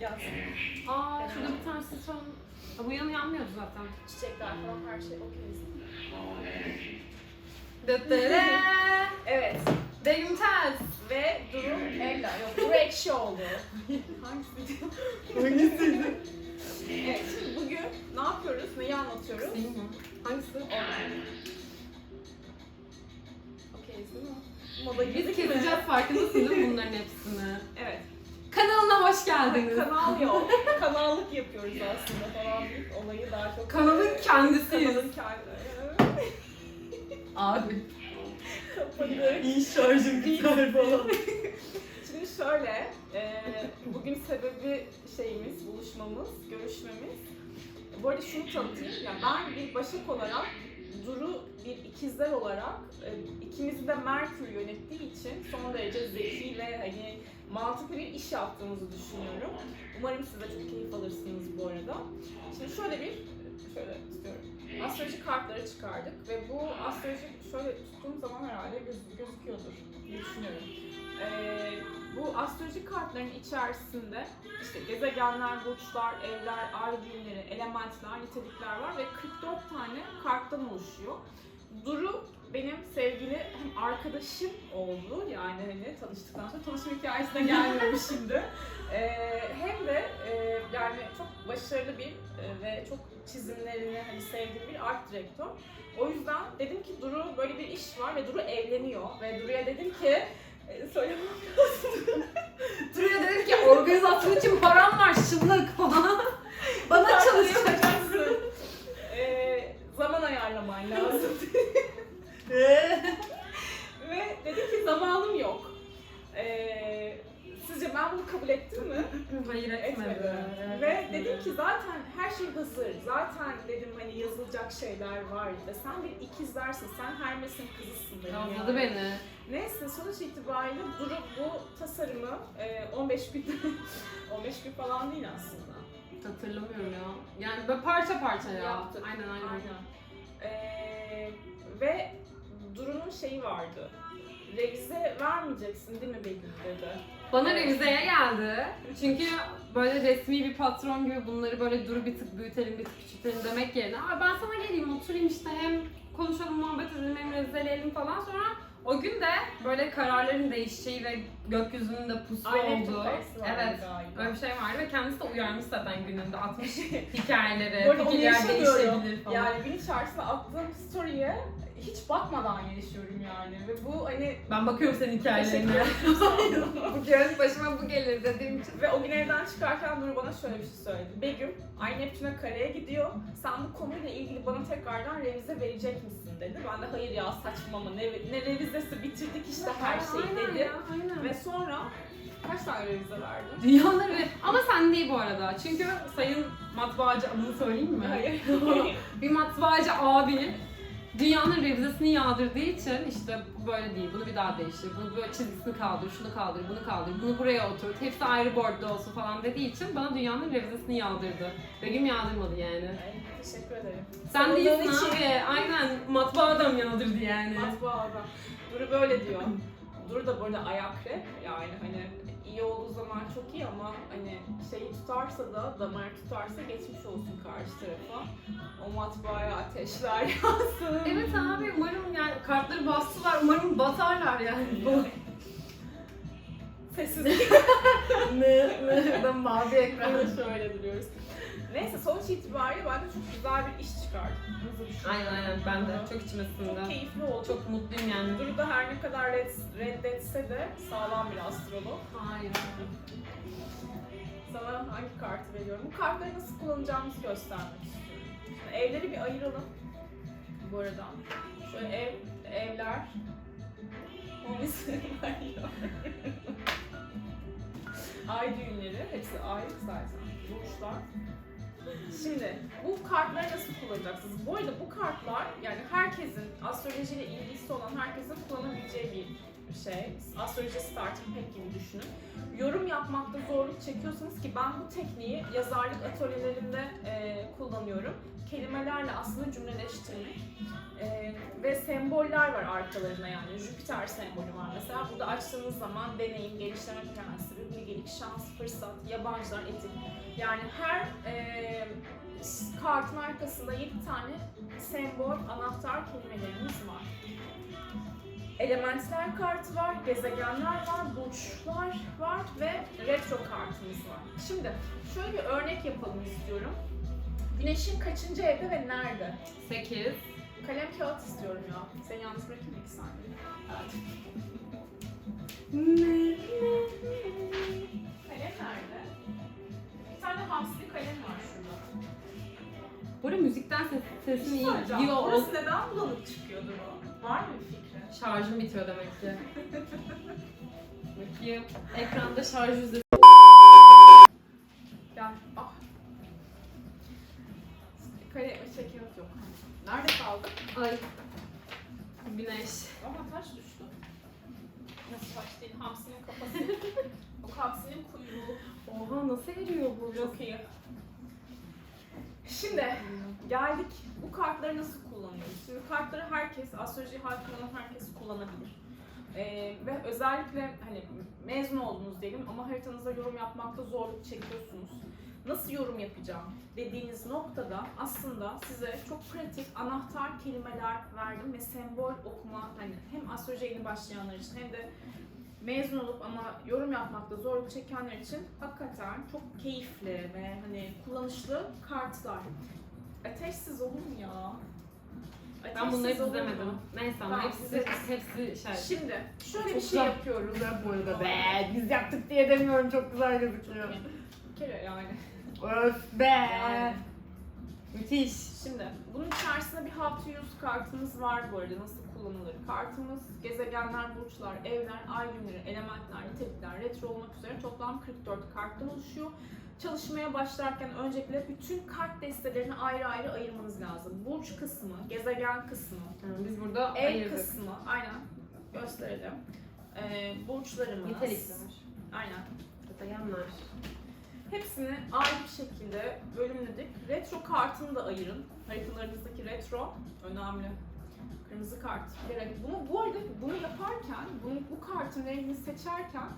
Yaz. Aa şurada bir tane sitron. Aa, bu yanı yanmıyordu zaten. Çiçekler falan her şey okeyiz. Dıttırı. Evet. Begüm Tez. Ve Duru Ella. Yok Duru ekşi oldu. Hangisi? Hangisiydi? Evet şimdi bugün ne yapıyoruz? Neyi anlatıyoruz? Değil mi? Hangisi? Okeyiz değil mi? Moda Biz girdik keseceğiz farkındasın değil mi bunların hepsini? Evet. Kanalına hoş geldiniz. Kanal yok. Kanallık yapıyoruz aslında falan. Olayı daha çok... Kanalın kendisiyiz. Kanalın kendi. Abi. Kapalı. İyi şarjım biter falan. Şimdi şöyle, e, bugün sebebi şeyimiz, buluşmamız, görüşmemiz. Bu arada şunu tanıtayım, yani ben bir başak olarak, Duru bir ikizler olarak, e, ikimizi de Merkür yönettiği için son derece zeki ve hani mantıklı bir iş yaptığımızı düşünüyorum. Umarım siz de çok keyif alırsınız bu arada. Şimdi şöyle bir, şöyle istiyorum. Astroloji kartları çıkardık ve bu astroloji şöyle tuttuğum zaman herhalde göz, gözüküyordur diye düşünüyorum. Ee, bu astroloji kartların içerisinde işte gezegenler, burçlar, evler, ay düğümleri, elementler, nitelikler var ve 44 tane karttan oluşuyor. Duru benim sevgili hem arkadaşım oldu yani hani tanıştıktan sonra tanışma hikayesine gelmiyorum şimdi. Ee, hem de e, yani çok başarılı bir e, ve çok çizimlerini hani sevdiğim bir art direktör. O yüzden dedim ki Duru böyle bir iş var ve Duru evleniyor ve Duru'ya dedim ki e, söylemem Duru'ya dedim ki organizasyon için param var şıllık falan. Bana Kartları çalışacak. yapacaksın. Ee, zaman ayarlaman lazım. Ve dedi ki zamanım yok. Ee, sizce ben bunu kabul ettim mi? Hayır etmedi. Etmedi. Ve dedim ki zaten her şey hazır. Zaten dedim hani yazılacak şeyler var. Ve sen bir ikizlersin. Sen Hermes'in kızısın dedim. Anladı yani. beni. Neyse sonuç itibariyle Duru bu tasarımı e, 15 bin 15 bin falan değil aslında. Hatırlamıyorum ya. Yani böyle parça parça ya. Yaptık. Aynen aynen. Aynen. Ee, ve Duru'nun şeyi vardı. Revize vermeyeceksin değil mi Begüm dedi. Bana revizeye geldi. Çünkü böyle resmi bir patron gibi bunları böyle dur bir tık büyütelim bir tık küçültelim demek yerine Aa, ben sana geleyim oturayım işte hem konuşalım muhabbet edelim hem revizeleyelim falan sonra o gün de böyle kararların değişeceği ve gökyüzünün de puslu Aynen, olduğu. vardı Evet. galiba. Öyle bir şey vardı ve kendisi de uyarmış zaten gününde atmış hikayeleri, Bu arada onu fikirler yaşamıyorum. değişebilir falan. Yani gün içerisinde attığım story'e hiç bakmadan yaşıyorum yani. Ve bu hani Ben bakıyorum senin hikayelerine. Bugün başıma bu gelir dediğim için. Ve o gün evden çıkarken Duru bana şöyle bir şey söyledi. Begüm, Ay Neptün'e kareye gidiyor. Sen bu konuyla ilgili bana tekrardan revize verecek misin dedi. Ben de hayır ya saçmalama ne, ne revizesi bitirdik işte her şeyi Aynen dedim. ya, aynen. Ve sonra kaç tane revize verdi? Dünyaları ve ama sen değil bu arada. Çünkü sayın matbaacı adını söyleyeyim mi? Hayır. Bir matbaacı abi dünyanın revizesini yağdırdığı için işte bu böyle değil, bunu bir daha değiştir, bunu böyle çizgisini kaldır, şunu kaldır, bunu kaldır, bunu buraya oturt, hepsi ayrı boardda olsun falan dediği için bana dünyanın revizesini yağdırdı. Begüm yağdırmadı yani. Ay, teşekkür ederim. Sen değilsin abi, aynen matbaa adam yağdırdı yani. Matbaada. Duru böyle diyor. Duru da böyle ayak rap yani hani iyi olduğu zaman çok iyi ama hani şeyi tutarsa da damar tutarsa geçmiş olsun karşı tarafa. O matbaaya ateşler yansın. Evet abi umarım yani kartları bastılar, umarım batarlar yani. Sessizlik. ne, ne, ben mavi ekran. Böyle şöyle duruyoruz. Neyse sonuç itibariyle ben de çok güzel bir iş çıkardım. Bir şey. Aynen aynen ben de çok içime Çok sindi. keyifli oldu. Çok Çok mutluyum yani. Duru da her ne kadar red, reddetse de sağlam bir astrolog. Hayır. Sana hangi kartı veriyorum? Bu kartları nasıl kullanacağımızı göstermek istiyorum. Şimdi evleri bir ayıralım. Bu arada. Şöyle ev, evler. Ya. Ay düğünleri. Hepsi ayrı zaten. Burçlar. Şimdi bu kartları nasıl kullanacaksınız? Bu arada bu kartlar yani herkesin astrolojiyle ilgisi olan herkesin kullanabileceği bir şey. Astroloji starting pack gibi düşünün yorum yapmakta zorluk çekiyorsanız ki ben bu tekniği yazarlık atölyelerinde e, kullanıyorum. Kelimelerle aslında cümleleştirmek E, ve semboller var arkalarında yani Jüpiter sembolü var mesela. Burada açtığınız zaman deneyim, geliştirme prensibi, bilgelik şans, fırsat, yabancılar, etik. Yani her e, kartın arkasında 7 tane sembol, anahtar kelimelerimiz var. Elementler kartı var, gezegenler var, burçlar var ve retro kartımız var. Şimdi şöyle bir örnek yapalım istiyorum. Güneşin kaçıncı evde ve nerede? 8. Kalem kağıt istiyorum ya. Seni yalnız bırakayım iki saniye. Evet. Kalem nerede? Bir tane hamsili kalem var şurada. Bu arada müzikten ses, sesin iyi. Soracağım, Yo, Orası neden bulanık çıkıyordur o? Var mı bir fikri? Şarjım bitiyor demek ki. Bakayım. Ekranda şarj yüzdesi. Gel. Ah. Kalem, şey kağıt yok. Nerede kaldı? Ay. Güneş. Ama taş düştü. Nasıl taş değil? Hamsinin kafası. o hamsinin kuyruğu. Oha nasıl eriyor bu? Çok iyi. Şimdi geldik bu kartları nasıl kullanıyoruz? Şimdi kartları herkes, astroloji hakim olan herkes kullanabilir. Ee, ve özellikle hani mezun oldunuz diyelim ama haritanızda yorum yapmakta zorluk çekiyorsunuz. Nasıl yorum yapacağım dediğiniz noktada aslında size çok pratik anahtar kelimeler verdim ve sembol okuma hani hem astroloji yeni başlayanlar için hem de mezun olup ama yorum yapmakta zorluk çekenler için hakikaten çok keyifli ve hani kullanışlı kartlar. Ateşsiz olur mu ya? Ben bunları Ateşsiz olur mu? çizemedim. Neyse ama Tamam, hepsi, hepsi şey. Şimdi şöyle Çok bir şey güzel. yapıyoruz. Güzel bu arada be. Biz yaptık diye demiyorum çok güzel gözüküyor. Bir kere yani. Öf be. Yani. Müthiş. Şimdi bunun içerisinde bir how to use kartımız var bu arada nasıl kullanılır. Kartımız gezegenler, burçlar, evler, ay günleri, elementler, nitelikler, retro olmak üzere toplam 44 karttan oluşuyor. Çalışmaya başlarken öncelikle bütün kart destelerini ayrı ayrı ayırmanız lazım. Burç kısmı, gezegen kısmı, Yani biz burada ev ayırdık. kısmı, aynen gösterelim. Ee, burçlarımız, Nitelikler. aynen. Gezegenler. Hepsini ayrı bir şekilde bölümledik. Retro kartını da ayırın. Haritalarınızdaki retro önemli. Kırmızı kart. Gerek. Bunu bu arada bunu yaparken, bunu, bu kartın rengini seçerken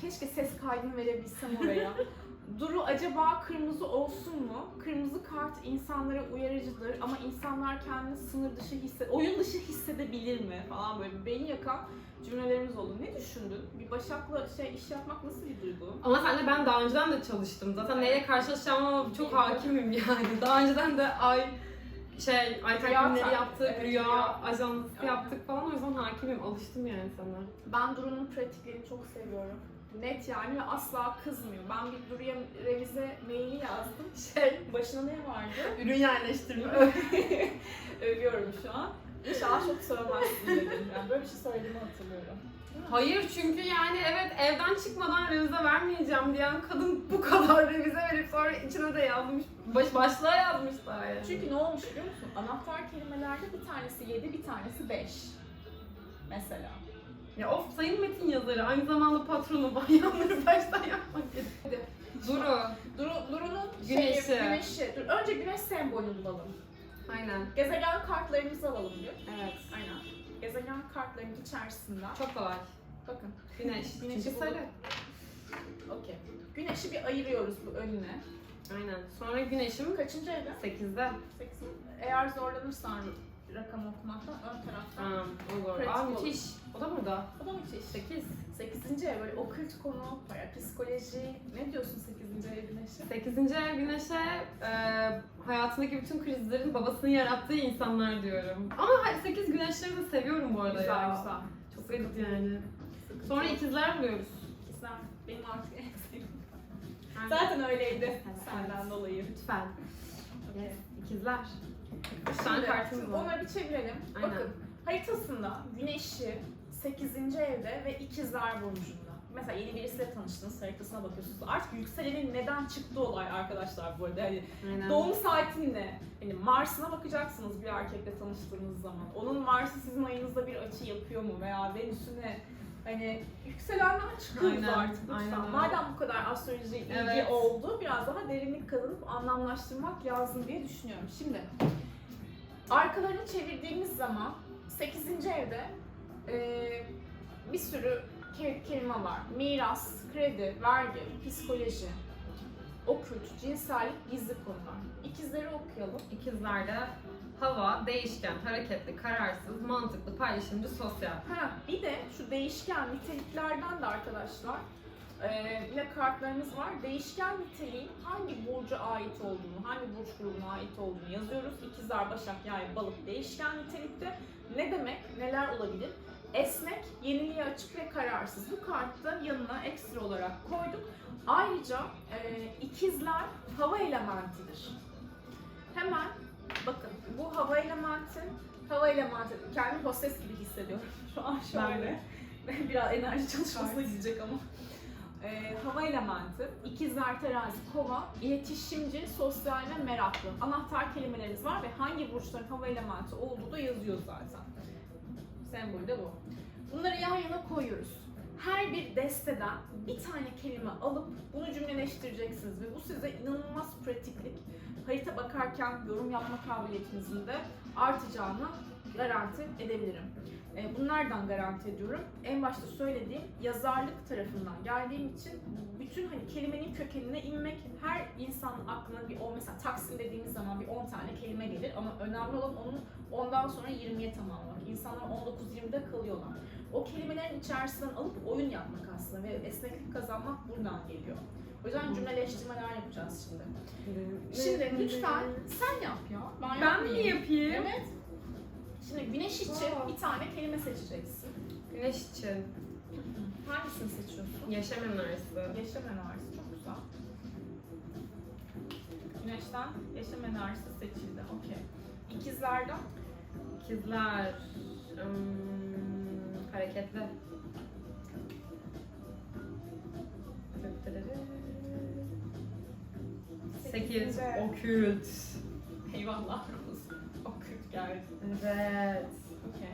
keşke ses kaydını verebilsem oraya. Duru acaba kırmızı olsun mu? Kırmızı kart insanlara uyarıcıdır ama insanlar kendini sınır dışı hisse, oyun dışı hissedebilir mi falan böyle bir beyin yakan cümlelerimiz oldu. Ne düşündün? Bir Başak'la şey iş yapmak nasıl bir duygu? Ama senle ben daha önceden de çalıştım. Zaten neyle karşılaşacağıma çok hakimim yani. Daha önceden de ay şey ay takvimleri tak- yaptık, evet, rüya, rüya. ajansı yaptık falan o yüzden hakimim. Alıştım yani sana. Ben Duru'nun pratiklerini çok seviyorum. Net yani ve asla kızmıyor. Ben bir Duru'ya revize maili yazdım. Şey, başına ne vardı? Ürün yerleştirme. Övüyorum şu an. İnşallah çok sövmezsin dedim. Yani böyle bir şey söylediğimi hatırlıyorum. Hayır çünkü yani evet evden çıkmadan revize vermeyeceğim diyen kadın bu kadar revize verip sonra içine de yazmış. Baş, başlığa yazmış daha yani. Çünkü ne olmuş biliyor musun? Anahtar kelimelerde bir tanesi 7, bir tanesi 5. Mesela. Ya of sayın metin yazarı aynı zamanda patronu bayanları baştan yapmak gerekiyor. Duru. Duru, Duru'nun Güneşi. Şeyi, güneşi. Dur, önce güneş sembolünü bulalım. Aynen. Gezegen kartlarımızı alalım bir. Evet. Aynen. Gezegen kartlarının içerisinden. Çok kolay. Bakın. Güneş. Güneşi sarı. Okey. Güneşi bir ayırıyoruz bu önüne. Aynen. Sonra güneşim Kaçıncı evde? 8'de. Seksin. Eğer zorlanırsan rakam okumaktan ön taraftan. Tamam. Olur. Aa olur. müthiş. O da burada. O da müthiş. 8. Sekizinci ev böyle okült konu, bayağı psikoloji. Ne diyorsun sekizinci ev güneşi? 8. ev güneşe e, hayatındaki bütün krizlerin babasının yarattığı insanlar diyorum. Ama 8 güneşleri de seviyorum bu arada Güzel ya. güzel. Çok garip yani. Sonra ikizler buluyoruz. İkizler. Benim artık en sevdiğim. Zaten öyleydi. Evet. Senden dolayı. Lütfen. Yes. İkizler. Üç tane kartımız var. onları bir çevirelim. Aynen. Bakın haritasında güneşi 8. evde ve ikizler burcunda. Mesela yeni birisiyle tanıştınız, haritasına bakıyorsunuz. Artık yükselenin neden çıktığı olay arkadaşlar bu arada. Aynen. doğum saatin ne? Hani Mars'ına bakacaksınız bir erkekle tanıştığınız zaman. Onun Mars'ı sizin ayınızda bir açı yapıyor mu? Veya Venüs'üne hani yükselenden çıkıyoruz Aynen, artık lütfen. aynen. Madem bu kadar astroloji ilgi Evet. oldu, biraz daha derinlik kazanıp anlamlaştırmak lazım diye düşünüyorum. Şimdi arkalarını çevirdiğimiz zaman 8. evde eee, bir sürü ke- kelime var. Miras, kredi, vergi, psikoloji, okült, cinsellik, gizli konular. İkizleri okuyalım. İkizlerde hava, değişken, hareketli, kararsız, mantıklı, paylaşımcı, sosyal. Ha, bir de şu değişken niteliklerden de arkadaşlar eee yine kartlarımız var. Değişken niteliğin hangi burca ait olduğunu, hangi burç grubuna ait olduğunu yazıyoruz. İkizler, Başak, Yay, Balık değişken nitelikte. Ne demek, neler olabilir? Esnek, yeniliğe açık ve kararsız. Bu kartı yanına ekstra olarak koyduk. Ayrıca eee, ikizler hava elementidir. Hemen bakın bu hava elementi hava elementi kendimi hostes gibi hissediyorum şu an şöyle. Biraz enerji çalışmasına gidecek ama. Ee, hava elementi, ikizler terazi, kova, iletişimci, sosyal ve meraklı. Anahtar kelimeleriniz var ve hangi burçların hava elementi olduğu da yazıyor zaten. Sembol de bu. Bunları yan yana koyuyoruz. Her bir desteden bir tane kelime alıp bunu cümleleştireceksiniz ve bu size inanılmaz pratiklik, harita bakarken yorum yapma kabiliyetinizin de artacağını garanti edebilirim. E, Bunlardan garanti ediyorum. En başta söylediğim yazarlık tarafından geldiğim için bütün hani kelimenin kökenine inmek her insanın aklına bir o mesela Taksim dediğimiz zaman bir 10 tane kelime gelir ama önemli olan onun ondan sonra 20'ye tamamlamak. İnsanlar 19-20'de kalıyorlar. O kelimelerin içerisinden alıp oyun yapmak aslında ve esneklik kazanmak buradan geliyor. O yüzden cümleleştirmeler yapacağız şimdi. Şimdi lütfen sen yap ya. Ben, Ben mi yapayım? Evet. Şimdi güneş için Wow. bir tane kelime seçeceksin. Güneş için Hangisini seçiyorsun? yaşam enerjisi. Yaşam enerjisi çok güzel. Güneşten yaşam enerjisi seçildi. Okey. İkizlerden İkizler hmm, hareketli. Sekiz, okült. eyvallah olsun. Okült geldi. Evet. Okey.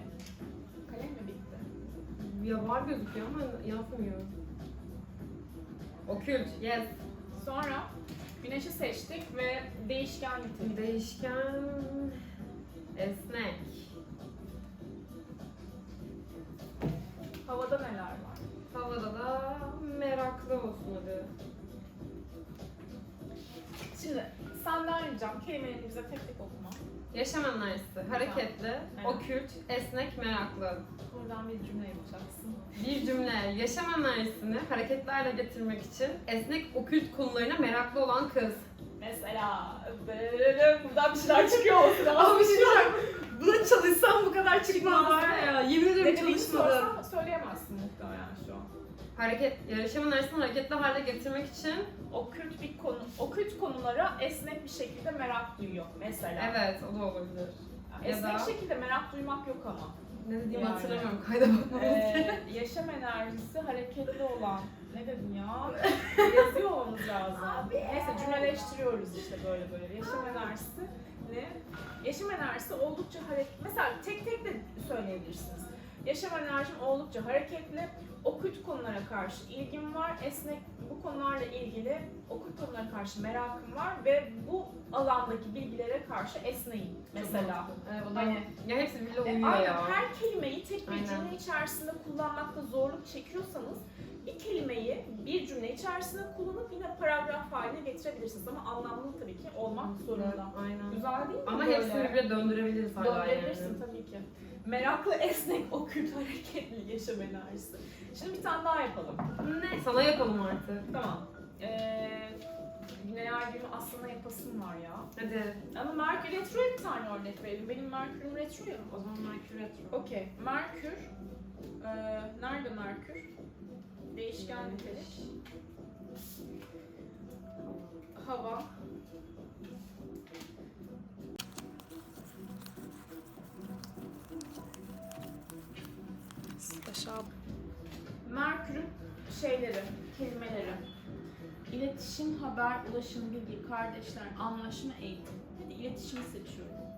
Kalem mi bitti? Ya var gözüküyor ama yazmıyor. Okült, yes. Sonra güneşi seçtik ve değişken nitelik. Değişken, esnek. Havada neler var? Havada da meraklı olsun hadi. Şimdi senden ricam kelimelerini bize tek tek okuma. Yaşam enerjisi, hareketli, okült, esnek, meraklı. Buradan bir cümle yapacaksın. Bir cümle, yaşam enerjisini hareketli hale getirmek için esnek okült konularına meraklı olan kız. Mesela buradan bir şeyler çıkıyor olsun. Ama bir şey diyeceğim. Buna çalışsam bu kadar çıkmaz var ya. Yemin ederim Dediğini çalışmadım. sorsam söyleyemezsin muhtemelen şu an. Hareket, yaşam enerjisini hareketli hale getirmek için Okült bir konu, okült konulara esnek bir şekilde merak duyuyor mesela. evet o da olabilir. Yani Ya esnek da- şekilde merak duymak yok ama. Ne dediğimi Yani. hatırlamıyorum. Kayda bakmamız Ee, yaşam enerjisi hareketli olan. Ne dedim ya? Yazıyor olmamız lazım. Neyse cümleleştiriyoruz işte böyle böyle. Yaşam enerjisi ne? Yaşam enerjisi oldukça hareketli. Mesela tek tek de söyleyebilirsiniz. Yaşam enerjim oldukça hareketli. Okült konulara karşı ilgim var. Esnek bu konularla ilgili okült konulara karşı merakım var ve bu alandaki bilgilere karşı esneyim mesela. Evet, Hani- ya hepsi birbirine E, uyuyor ya. her kelimeyi tek bir cümle içerisinde kullanmakta zorluk çekiyorsanız bir kelimeyi bir cümle içerisinde kullanıp yine paragraf haline getirebilirsiniz ama anlamlı tabii ki olmak zorunda. Aynen. Güzel değil mi? Ama böyle? hepsini birbirine döndürebiliriz hala Döndürebilirsin yani. tabii ki. Meraklı, esnek, okült, hareketli yaşam enerjisi. Şimdi bir tane daha yapalım. Ne? Sana yapalım artık. Tamam. Ee, Güneler günü aslında yapasım var ya. Hadi. Ama Merkür Retro'ya bir tane örnek verelim. Benim Merkür'üm Retro ya. O zaman Merkür Retro. Okey. Merkür. Ee, nerede Merkür? Değişken nitelik. Hava. Aşağı. Merkür'ün şeyleri, kelimeleri. İletişim, haber, ulaşım, bilgi, kardeşler, anlaşma, eğitim. Hadi iletişimi seçiyorum.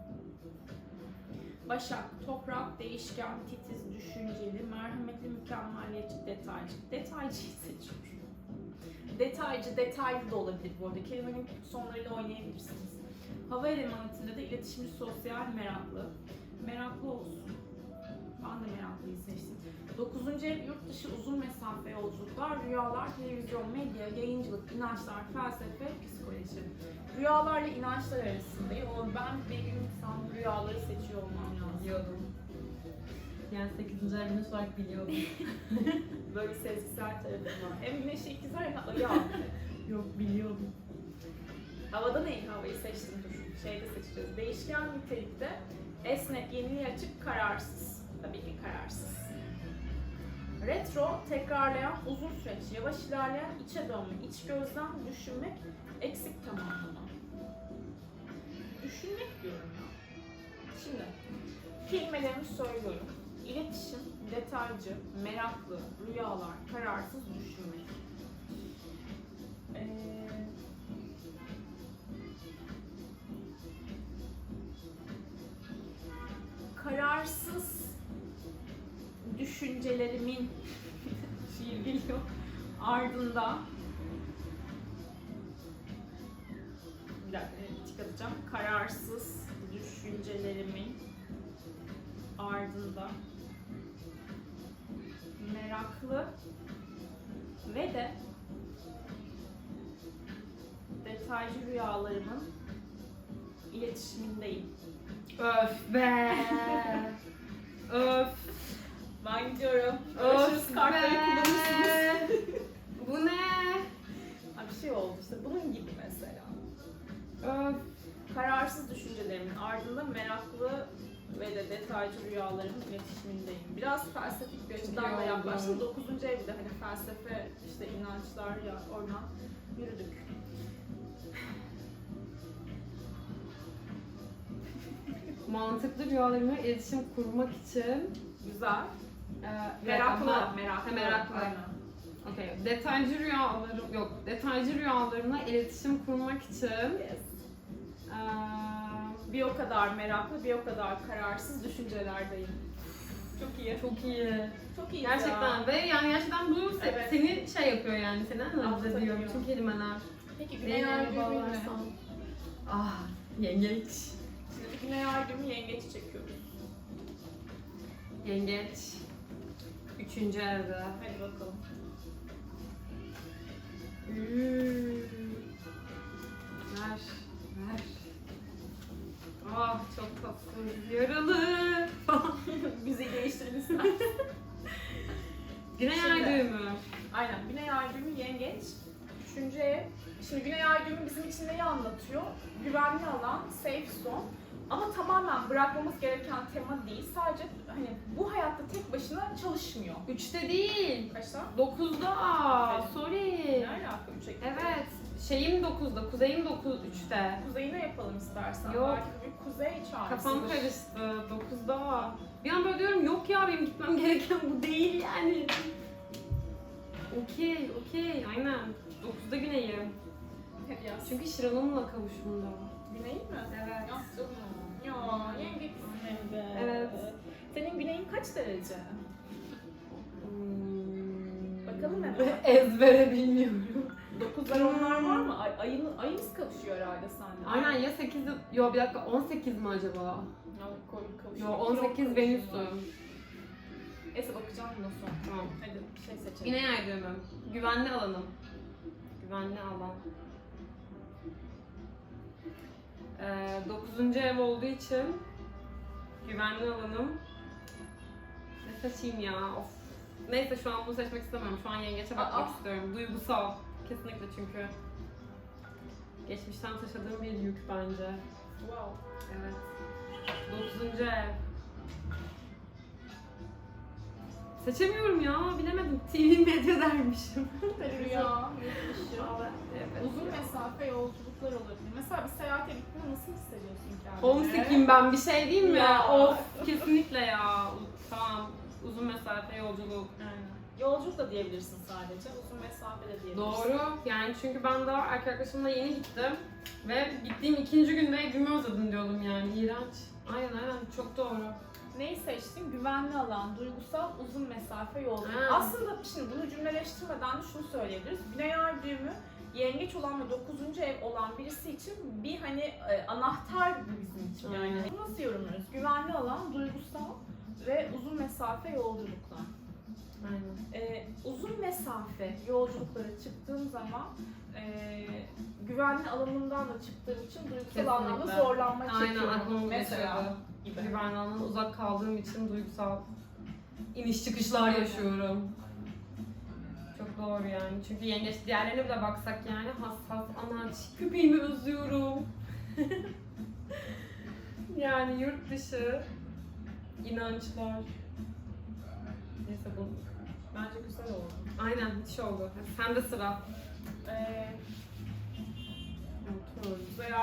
Başak, toprak, değişken, titiz, düşünceli, merhametli, mükemmeliyetçi, detaycı. Detaycıyı seçiyorum. Detaycı, detaylı da olabilir bu arada. Kelimenin sonlarıyla oynayabilirsiniz. Hava elementinde de iletişimci, sosyal, meraklı. Meraklı olsun. Ben de meraklıyı seçtim. 9. ev yurt dışı uzun mesafe yolculuklar, rüyalar, televizyon, medya, yayıncılık, inançlar, felsefe, psikoloji. Rüyalarla inançlar arasındayım ama ben bir gün insan rüyaları seçiyor olmam lazım. Biliyordum. Yani 8. ay güneş olarak biliyordum. Böyle sezgisel tarafım var. Hem güneşi ikizler hem de ayı. Yok biliyordum. Havada neyi havayı seçtim dur. Şeyde seçeceğiz. Değişken nitelikte esnek, yeniliğe açık, kararsız. Tabii ki kararsız. Retro, tekrarlayan, uzun süreç, yavaş ilerleyen, içe dönme, iç gözlem, düşünmek, eksik tamamlama. Düşünmek diyorum ya. Şimdi, kelimelerimi söylüyorum. İletişim, detaycı, meraklı, rüyalar, kararsız, düşünmek. Ee, kararsız düşüncelerimin şiir geliyor ardında bir dakika çıkartacağım. Kararsız düşüncelerimin ardında meraklı ve de detaycı rüyalarımın iletişimindeyim. Öf be. Öf. Ben gidiyorum. Görüşürüz. Kartları kullanırsınız. Bu ne? Ha, bir şey oldu işte bunun gibi mesela. Öf. Kararsız düşüncelerimin ardında meraklı ve de detaycı rüyalarımın iletişimindeyim. Biraz felsefik bir açıdan da yaklaştım. Dokuzuncu evde hani felsefe, işte inançlar ya oradan yürüdük. Mantıklı rüyalarımla iletişim kurmak için Güzel. E, Meraklı. ama- Meraklı. Meraklı. Aynen. Okey. Detaycı rüyalarım yok. Detaycı rüyalarımla iletişim kurmak için Yes. e, Bir o kadar meraklı, bir o kadar kararsız düşüncelerdeyim. Çok iyi. çok iyi. Çok iyi Gerçekten ya. ve yani gerçekten bu Evet. seni şey yapıyor yani seni analiz ediyor bütün kelimeler. Peki Güney ne? bağlarsam. Ah yengeç. Şimdi Güney düğümü yengeç çekiyoruz. Yengeç. Üçüncü evde. Hadi bakalım. Üü. Ver. Ver. Ah çok tatsız. Yaralı. Bizi değiştirin ister. Güney Şimdi. ay düğümü. Aynen. Güney Ay düğümü yengeç. Üçüncü ev. Şimdi Güney Ay düğümü bizim için neyi anlatıyor? Güvenli alan, safe zone. Ama tamamen bırakmamız gereken tema değil. Sadece hani bu hayatta tek başına çalışmıyor. Üçte değil. Kaçta? Dokuzda. Evet. Sorry. Ne alaka üçe? Evet. Şeyim dokuzda. Kuzeyim dokuz, üçte. Kuzeyine yapalım istersen. Yok. Belki bir kuzey çağrısıdır. Kafam karıştı. Dokuzda. Bir an böyle diyorum yok ya benim gitmem gereken bu değil yani. Okey, okey. Aynen. Dokuzda güneyim. Hadi yaz. Çünkü Şiran'ımla kavuşumda. Güney mi? Evet. Ya canım. Ya yengeçsin evde. Evet. Senin güneyin kaç derece? Hmm. Bakalım hemen. Ezbere bilmiyorum. Dokuzlar onlar var mı? Ay, ayın, ayınız kavuşuyor herhalde sende. Aynen ya 8, yo bir dakika 18 mi acaba? Yo Yok, 18 kavuşuyor. Venüs'üm. Neyse bakacağım bundan sonra. Tamam. Hadi bir şey seçelim. Güney ay düğümüm. Güvenli alanım. Güvenli alan. Ee, 9. ev olduğu için güvenli alanım. Ne seçeyim ya? Of. Neyse şu an bunu seçmek istemiyorum. Şu an yengeçe bakmak Aa. istiyorum. Duygusal. Kesinlikle çünkü. Geçmişten taşıdığım bir yük bence. Wow. Evet. 9. ev. Seçemiyorum ya, bilemedim. TV medya dermişim. Rüya, yurt dışı. evet. Uzun mesafe yolculuklar olabilir. Mesela bir seyahate gittiğinde nasıl hissediyorsun kendini? Homesick'im ben bir şey diyeyim mi? Ya. Of kesinlikle ya. Tamam. Uzun mesafe yolculuk. Aynen. Yolculuk da diyebilirsin sadece. Uzun mesafe de diyebilirsin. Doğru. Yani çünkü ben daha erkek arkadaşımla yeni gittim. Ve gittiğim ikinci günde evimi özledim diyordum yani. İğrenç. Aynen aynen. Çok doğru. Neyi seçtin? Güvenli alan, duygusal, uzun mesafe yolculuk. Ha. Aslında şimdi bunu cümleleştirmeden de şunu söyleyebiliriz. Güney ay düğümü yengeç olan ve 9. ev olan birisi için bir hani e, anahtar gibi bizim için yani. Bunu nasıl yorumlarız? Güvenli alan, duygusal, ve uzun mesafe yolculuklar. Aynen. Ee, uzun mesafe yolculuklara çıktığım zaman ee, güvenli alanımdan da çıktığım için duygusal Kesinlikle. anlamda zorlanma Aynen çekiyorum. aklıma mesela gibi. güvenli alandan uzak kaldığım için duygusal iniş çıkışlar yaşıyorum. Çok doğru yani. Çünkü yengeç diğerlerine bile baksak yani hassas, anaç, köpeğimi özlüyorum. yani yurt dışı inançlar. Neyse bu. Bence güzel oldu. Aynen hiç oldu. Sen de sıra. Ee,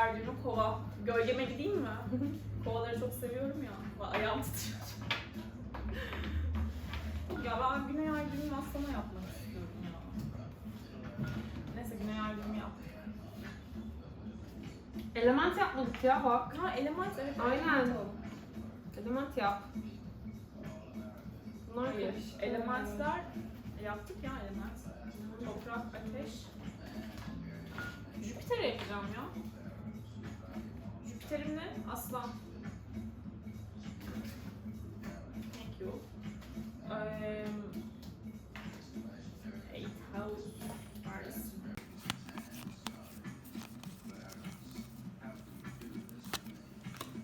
Ergün'ü kova. Gölgeme gideyim mi? Kovaları çok seviyorum ya. Ayağım titriyor. ya ben Güney Ergün'ün aslana yapmak istiyorum ya. Neyse Güney Ergün'ü yaptık. Element yapmadık ya bak. Ha element evet. Aynen. element oldu. Element yap. Bunlar Hayır. Elementler yaptık ya element. Toprak, ateş. Jüpiter yapacağım ya. Jüpiter'im ne? Aslan. Thank you. Um, eight house. Mars.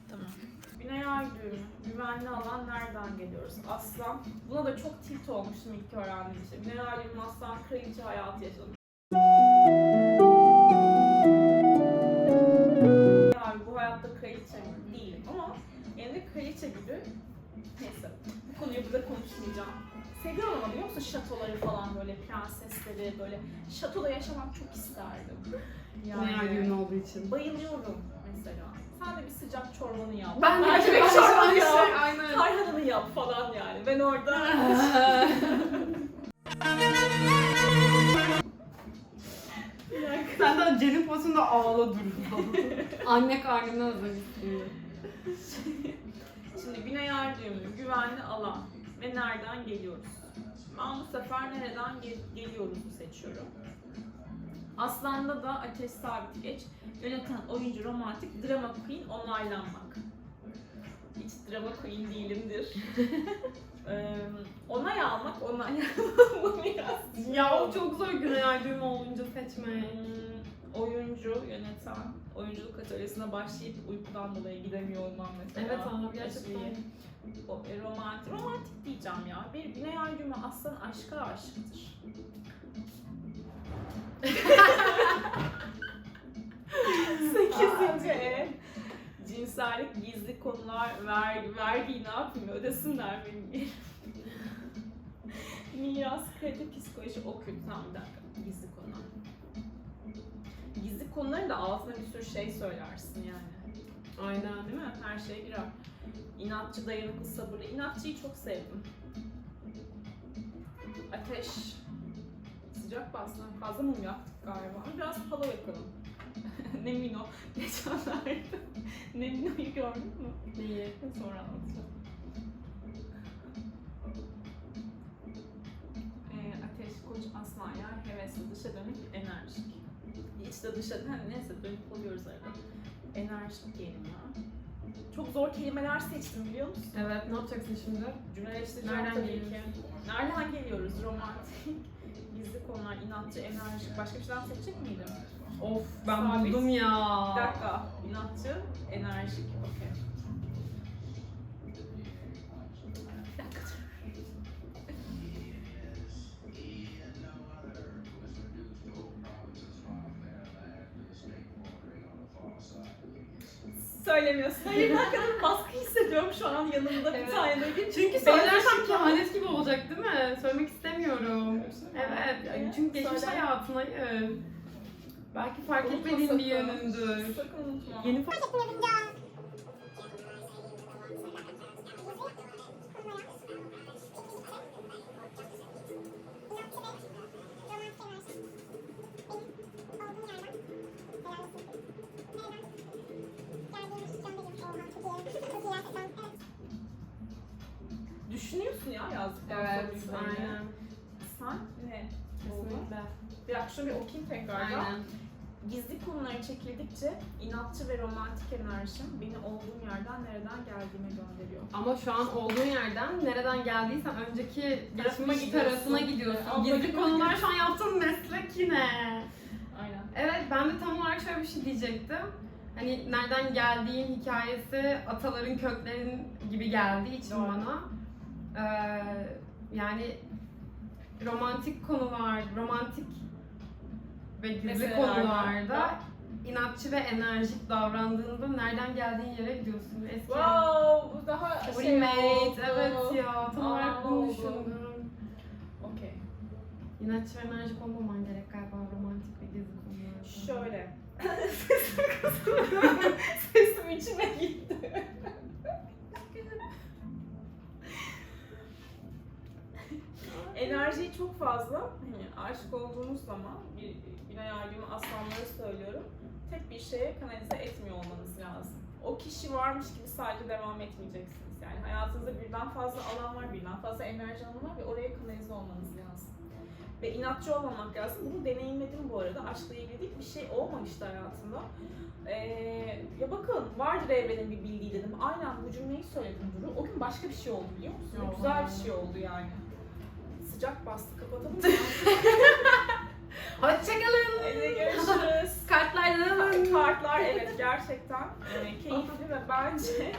Tamam. Güney Ay düğümü. Güvenli alan nereden geliyoruz? Aslan. Buna da çok tilt olmuştum ilk öğrendiğim şey. Ay düğümü aslan kraliçe hayatı yaşadım. Abi bu hayatta kraliçe değilim ama de kraliçe gibi neyse bu konuyu burada konuşmayacağım. Seviyorum ama biliyor musun şatoları falan böyle prensesleri böyle şatoda yaşamak çok isterdim. Yani düğün olduğu için. Bayılıyorum mesela. Sen de bir sıcak çorbanı yap. Ben de Mercimek ben de çorbanı yap. şey, aynen. Tarhananı yap falan yani. Ben orada Sen de Cen'in posunda ağla dur. Anne karnını özlemişsin. Şimdi Güney düğümü, güvenli alan ve nereden geliyoruz? Ben bu sefer nereden gel- geliyoruz'u seçiyorum. Aslan'da da Ateş Sabit Geç, yöneten oyuncu romantik, drama queen onaylanmak. Hiç drama queen değilimdir. Eee, onay almak, onaylanmak biraz. Ya o çok zor Güney Ay düğümü olunca seçmek. Hmm, oyuncu, yöneten, oyunculuk atölyesine başlayıp uykudan dolayı gidemiyor olmam mesela. Evet abi gerçekten. Şey, romantik, romantik diyeceğim ya. Bir Güney Ay düğümü aslan aşka aşıktır. Sekizinci ev. Cinsellik, gizli konular, vergi, vergiyi ne yapayım ödesinler benim. Miras, kredi, psikoloji, okült. Tamam bir dakika. Gizli konu. Gizli konuların da altına bir sürü şey söylersin yani. Aynen. Değil mi? Her şey girer. İnatçı, dayanıklı, sabırlı. İnatçıyı çok sevdim. Ateş. Sıcak bastı. Fazla mum yaktık galiba. Biraz palo yakalım. Nemino. Geçenlerde. Nemino'yu gördün mü? Neyi? Sonra anlatacağım. Ee, ateş, koç, aslan yer, hevesli, dışa dönük, enerjik. İçte dışa, ha, neyse dönüp oluyoruz arada. Enerjik diyelim ya. Çok zor kelimeler seçtim biliyor musun? Evet ne yapacaksın şimdi? Cümleleştireceğim Nereden tabii ki. geliyoruz? Nereden geliyoruz? Romantik, gizli konular, inatçı, enerjik. Başka bir şeyden seçecek miydim? Of ben Sabit. buldum ya. Bir dakika. İnatçı, enerjik. Okey. Söylemiyorsun. Hayır ben kadar baskı hissediyorum şu an yanımda bir Evet. tane böyle. Çünkü söylersem kehanet gibi olacak değil mi? Söylemek istemiyorum. Evet. Evet. Çünkü geçmiş Söyle. hayatın hayır. Belki fark Unutma etmediğin bir sakın. yönündür. Sakın unutma. Yeni fark Düşünüyorsun ya yazdıktan Evet, sonra aynen. Sen ne? Oldu. Kesinlikle. Bir dakika şunu bir okuyayım tekrardan. Aynen. gizli konulara çekildikçe inatçı ve romantik enerjim beni olduğum yerden nereden geldiğime gönderiyor. Ama şu an olduğun yerden nereden geldiysen önceki Tarafıma geçmiş gidiyorsun. tarafına gidiyorsun. Gizli konular şu an yaptığın meslek yine. Aynen. Evet ben de tam olarak şöyle bir şey diyecektim. Hani nereden geldiğin hikayesi ataların köklerin gibi geldiği için Doğru. bana. Ee, yani romantik konular, romantik ve gizli Meselelerden. konularda inatçı ve enerjik davrandığında nereden geldiğin yere gidiyorsun. Eski Wow, bu daha şey Roommate, oldu. evet ya tam Aa, olarak bunu oldu. düşündüm. Okey. İnatçı ve enerjik olmaman gerek galiba romantik ve gizli konularda. Şöyle. Sesim içime gitti. Enerjiyi çok fazla hani aşık olduğunuz zaman bir Güney Aygün'ün aslanları söylüyorum. Tek bir şeye kanalize etmiyor olmanız lazım. O kişi varmış gibi sadece devam etmeyeceksiniz. Yani hayatınızda birden fazla alan var, birden fazla enerji alanı var ve oraya kanalize olmanız lazım. Ve inatçı olmamak lazım. Bunu deneyimledim bu arada. Aşkla ilgili bir şey olmamıştı hayatımda. Ee, ya bakın vardır evrenin bir bildiği dedim. Aynen bu cümleyi söyledim Duru. O gün başka bir şey oldu biliyor musun? Ya. Güzel bir şey oldu yani. Sıcak bastı kapatalım mı? Hoşçakalın. Hadi görüşürüz. Kartlardan. Kartlar evet gerçekten e, keyifli ve bence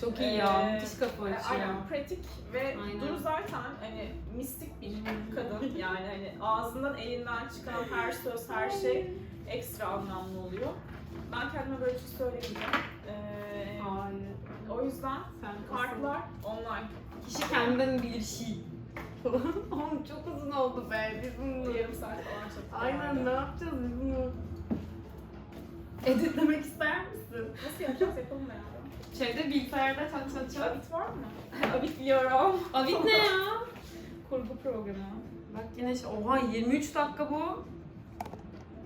Çok iyi ya. Ee, Müthiş kapı açıyor. aynen pratik ve Aynen. Duru zaten hani mistik bir kadın yani hani ağzından elinden çıkan her söz her şey ekstra anlamlı oluyor. Ben kendime böyle bir şey söyleyemeyeceğim. Ee, o yüzden Sen kartlar online. Kişi kendinden bilir şey. Oğlum çok uzun oldu be. Biz bunu... Yarım saat falan çok Aynen ne yapacağız biz bunu? Editlemek ister misin? Nasıl yapacağız yapalım beraber. Şeyde bilgisayarda çat çat çat. Abit var mı? Abit biliyorum. Avit ne ya? Kurgu programı. Bak yine şey, oha 23 dakika bu.